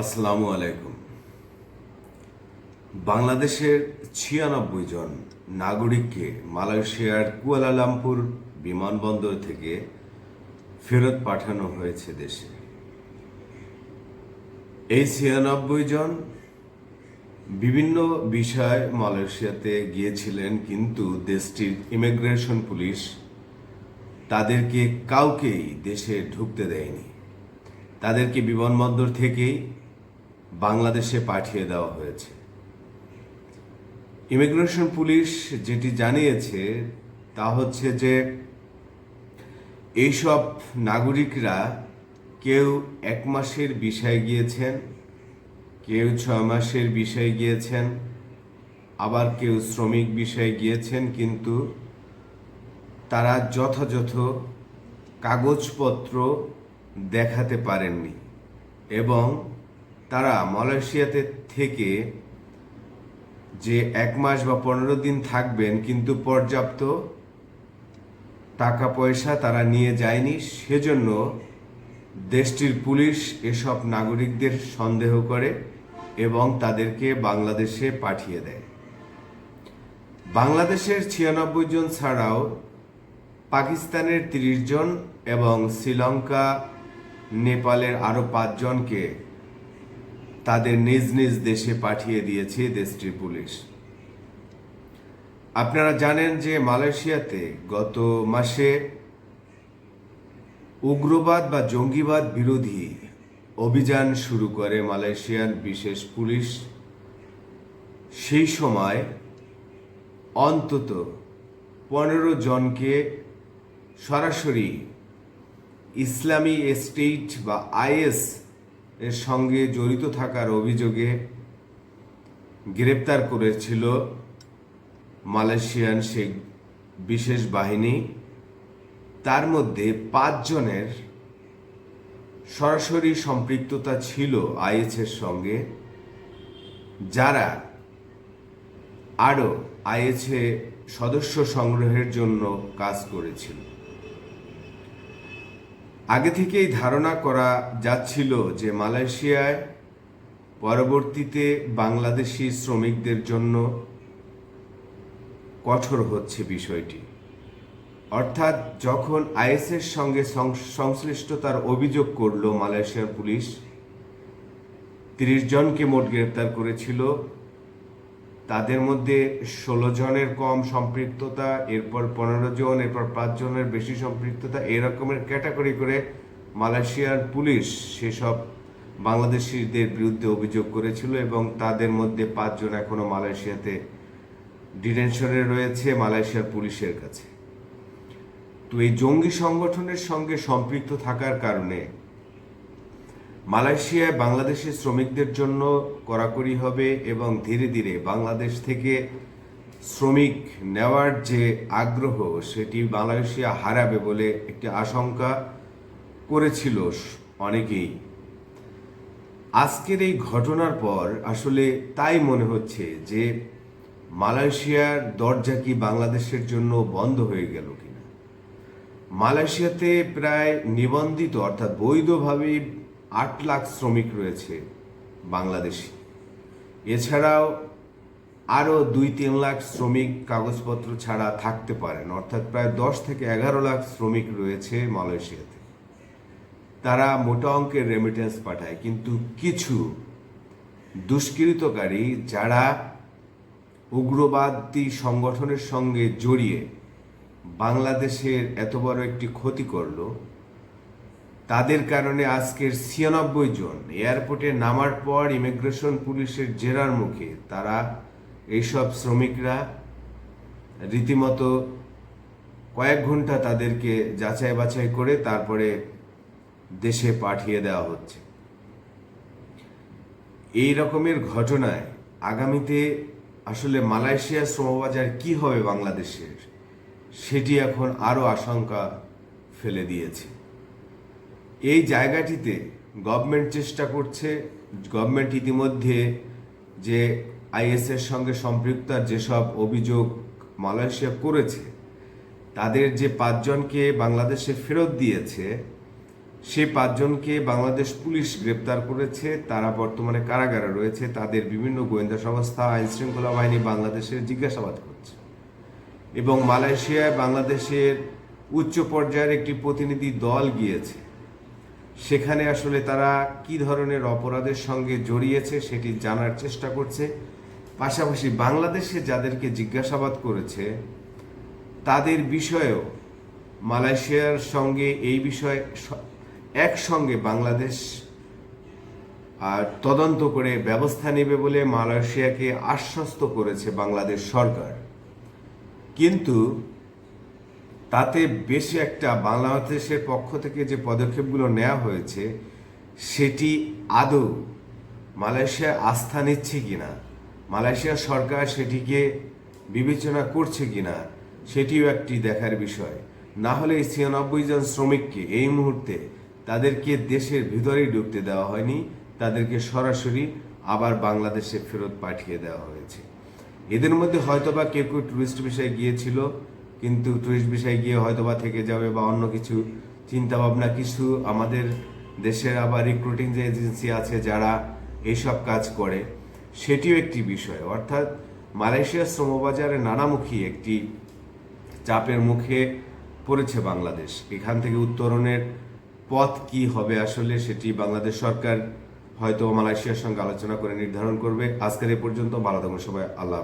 আসসালামু আলাইকুম। বাংলাদেশের ছিয়ানব্বই জন নাগরিককে মালয়েশিয়ার কুয়ালালামপুর বিমানবন্দর থেকে ফেরত পাঠানো হয়েছে দেশে। এই ছিয়ানব্বই জন বিভিন্ন বিষয় মালয়েশিয়াতে গিয়েছিলেন, কিন্তু দেশটির ইমিগ্রেশন পুলিশ তাদেরকে কাউকেই দেশে ঢুকতে দেয়নি। তাদেরকে বিমানবন্দর থেকেই বাংলাদেশে পাঠিয়ে দেওয়া হয়েছে। ইমিগ্রেশন পুলিশ যেটি জানিয়েছে তা হচ্ছে যে এইসব নাগরিকরা কেউ এক মাসের বিষয়ে গিয়েছেন, কেউ ছয় মাসের বিষয়ে গিয়েছেন, আবার কেউ শ্রমিক বিষয়ে গিয়েছেন, কিন্তু তারা যথাযথ কাগজপত্র দেখাতে পারেননি এবং তারা মালয়েশিয়াতে থেকে যে এক মাস বা পনেরো দিন থাকবেন, কিন্তু পর্যাপ্ত টাকা পয়সা তারা নিয়ে যায়নি, সেজন্য দেশটির পুলিশ এসব নাগরিকদের সন্দেহ করে এবং তাদেরকে বাংলাদেশে পাঠিয়ে দেয়। বাংলাদেশের ছিয়ানব্বই জন ছাড়াও পাকিস্তানের তিরিশ জন এবং শ্রীলঙ্কা, নেপালের আরও পাঁচজনকে তাদের নিজ নিজ দেশে পাঠিয়ে দিয়েছে দেশটির পুলিশ। আপনারা জানেন যে মালয়েশিয়াতে গত মাসে উগ্রবাদ বা জঙ্গিবাদ বিরোধী অভিযান শুরু করে মালয়েশিয়ার বিশেষ পুলিশ। সেই সময় অন্তত পনেরো জনকে সরাসরি ইসলামী স্টেট বা আইএস এর সঙ্গে জড়িত থাকার অভিযোগে গ্রেপ্তার করেছিল মালয়েশিয়ান সে বিশেষ বাহিনী। তার মধ্যে পাঁচজনের সরাসরি সম্পৃক্ততা ছিল আইএসের সঙ্গে, যারা আরও আইএসএ সদস্য সংগ্রহের জন্য কাজ করেছিল। আগে থেকেই ধারণা করা যাচ্ছিল যে মালয়েশিয়ায় পরবর্তীতে বাংলাদেশি শ্রমিকদের জন্য কঠোর হচ্ছে বিষয়টি। অর্থাৎ যখন আইএসের সঙ্গে সংশ্লিষ্টতার অভিযোগ করল মালয়েশিয়ার পুলিশ, তিরিশ জনকে মোট গ্রেপ্তার করেছিল। তাদের মধ্যে ষোলো জনের কম সম্পৃক্ততা, এরপর পনেরো জন, এরপর পাঁচ জনের বেশি সম্পৃক্ততা এরকমের ক্যাটাগরি করে মালয়েশিয়ার পুলিশ সেসব বাংলাদেশিদের বিরুদ্ধে অভিযোগ করেছিল এবং তাদের মধ্যে পাঁচজন এখনও মালয়েশিয়াতে ডিটেনশনে রয়েছে, মালয়েশিয়ার পুলিশের কাছে। তো এই জঙ্গি সংগঠনের সঙ্গে সম্পৃক্ত থাকার কারণে মালয়েশিয়ায় বাংলাদেশের শ্রমিকদের জন্য কড়াকড়ি হবে এবং ধীরে ধীরে বাংলাদেশ থেকে শ্রমিক নেওয়ার যে আগ্রহ, সেটি মালয়েশিয়া হারাবে বলে একটি আশঙ্কা করেছিল অনেকেই। আজকের এই ঘটনার পর আসলে তাই মনে হচ্ছে যে মালয়েশিয়ার দরজা কি বাংলাদেশের জন্য বন্ধ হয়ে গেল কিনা? মালয়েশিয়াতে প্রায় নিবন্ধিত, অর্থাৎ বৈধভাবে আট লাখ শ্রমিক রয়েছে বাংলাদেশি। এছাড়াও আরও দুই তিন লাখ শ্রমিক কাগজপত্র ছাড়া থাকতে পারেন, অর্থাৎ প্রায় দশ থেকে এগারো লাখ শ্রমিক রয়েছে মালয়েশিয়াতে। তারা মোটা অঙ্কের রেমিটেন্স পাঠায়, কিন্তু কিছু দুষ্কৃতকারী যারা উগ্রবাদী সংগঠনের সঙ্গে জড়িয়ে বাংলাদেশের এত বড় একটি ক্ষতি করল তাদের কারণে আজকের ছিয়ানব্বই জন এয়ারপোর্টে নামার পর ইমিগ্রেশন পুলিশের জেরার মুখে। তারা এইসব শ্রমিকরা রীতিমতো কয়েক ঘণ্টা তাদেরকে যাচাই বাছাই করে তারপরে দেশে পাঠিয়ে দেওয়া হচ্ছে। এই রকমের ঘটনায় আগামীতে আসলে মালয়েশিয়া শ্রমবাজার কি হবে বাংলাদেশের, সেটি এখন আরও আশঙ্কা ফেলে দিয়েছে। এই জায়গাটিতে গভর্নমেন্ট চেষ্টা করছে গভর্নমেন্ট ইতিমধ্যে যে আইএসের সঙ্গে সম্পৃক্তার যেসব অভিযোগ মালয়েশিয়া করেছে, তাদের যে পাঁচজনকে বাংলাদেশে ফেরত দিয়েছে সে পাঁচজনকে বাংলাদেশ পুলিশ গ্রেপ্তার করেছে। তারা বর্তমানে কারাগারে রয়েছে। তাদের বিভিন্ন গোয়েন্দা সংস্থা আইন শৃঙ্খলা বাহিনী বাংলাদেশের জিজ্ঞাসাবাদ করছে। এবং মালয়েশিয়ায় বাংলাদেশের উচ্চ পর্যায়ের একটি প্রতিনিধি দল গিয়েছে। সেখানে আসলে তারা কি ধরনের অপরাধের সঙ্গে জড়িয়েছে সেটি জানার চেষ্টা করছে। পাশাপাশি বাংলাদেশে যাদেরকে জিজ্ঞাসাবাদ করেছে, তাদের বিষয়েও মালয়েশিয়ার সঙ্গে এই বিষয়ে একসঙ্গে বাংলাদেশ, আর তদন্ত করে ব্যবস্থা নেবে বলে মালয়েশিয়াকে আশ্বস্ত করেছে বাংলাদেশ সরকার। কিন্তু তাতে বেশি একটা বাংলাদেশের পক্ষ থেকে যে পদক্ষেপগুলো নেওয়া হয়েছে, সেটি আদৌ মালয়েশিয়া আস্থা নিচ্ছে কিনা, মালয়েশিয়া সরকার সেটিকে বিবেচনা করছে কিনা, সেটিও একটি দেখার বিষয়। না হলে এই ছিয়ানব্বই জন শ্রমিককে এই মুহূর্তে তাদেরকে দেশের ভিতরেই ঢুকতে দেওয়া হয়নি, তাদেরকে সরাসরি আবার বাংলাদেশে ফেরত পাঠিয়ে দেওয়া হয়েছে। এদের মধ্যে হয়তোবা কেউ কেউ টুরিস্ট বিষয়ে গিয়েছিল কিন্তু টুরিস্ট বিষয়ে গিয়ে হয়তোবা থেকে যাবে বা অন্য কিছু চিন্তা ভাবনা কিছু আমাদের দেশের আবার রিক্রুটিং যে এজেন্সি আছে যারা এইসব কাজ করে, সেটিও একটি বিষয়। অর্থাৎ মালয়েশিয়ার শ্রমবাজারে নানামুখী একটি চাপের মুখে পড়েছে বাংলাদেশ। এখান থেকে উত্তরণের পথ কি হবে আসলে সেটি বাংলাদেশ সরকার হয়তো মালয়েশিয়ার সঙ্গে আলোচনা করে নির্ধারণ করবে। আজকের এ পর্যন্ত, ভালো থাকুন সবাই, আল্লাহ।